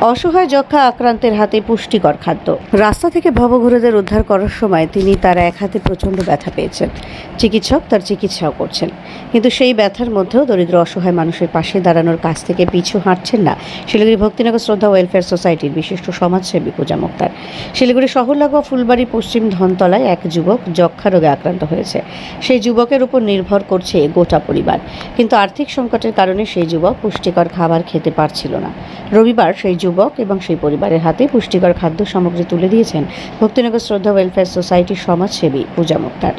অসহায় যক্ষা আক্রান্তের হাতে পুষ্টিকর খাদ্য। রাস্তা থেকে ভবঘুরেদের উদ্ধার করার সময় তিনি তার এক হাতে প্রচণ্ড ব্যথা পেয়েছেন। চিকিৎসক তার চিকিৎসাও করছেন। কিন্তু সেই ব্যথার মধ্যেও দরিদ্র অসহায় মানুষের পাশে দাঁড়ানোর কাছ থেকে পিছু হাঁটছেন না শিলিগুড়ি ভক্তিনগর শ্রদ্ধা ওয়েলফেয়ার সোসাইটির বিশিষ্ট সমাজসেবী পূজা মুক্তার। শিলিগুড়ি শহর লাগোয়া ফুলবাড়ি পশ্চিম ধনতলায় এক যুবক যক্ষা রোগে আক্রান্ত হয়েছে। সেই যুবকের উপর নির্ভর করছে গোটা পরিবার। কিন্তু আর্থিক সংকটের কারণে সেই যুবক পুষ্টিকর খাবার খেতে পারছিল না। রবিবার সেই যুবক এবং সেই পরিবারের হাতে পুষ্টিকর খাদ্য সামগ্রী তুলে দিয়েছেন ভক্তিনগর শ্রদ্ধা ওয়েলফেয়ার সোসাইটির সমাজসেবী পূজা মুক্তার।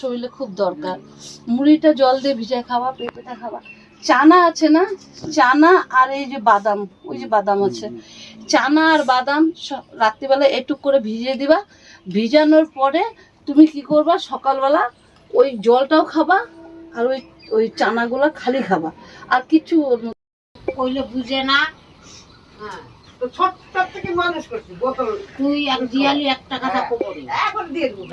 শরীরে খুব দরকার। মুড়িটা জল দিয়ে ভিজায় খাওয়া পেঁপেটা খাওয়া। চানা আছে না? চানা আর এই যে বাদাম ওই যে বাদাম আছে। চানা আর বাদাম রাত্রিবেলা এটুক করে ভিজিয়ে দিবা। ভিজানোর পরে তুমি কি করবা? সকালবেলা ওই জলটাও খাবা আর ওই ওই চানাগুলো খালি খাবা। আর কিছু ওর মধ্যে কইলে বুঝে না। হ্যাঁ ছোট্ট থেকে মানুষ করছি বোতল। তুই এক দিয়ালি এক টাকা তা এখন দিয়ে দেবো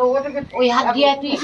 ভাই তো ওটাকে ওই হাত দিয়া তুই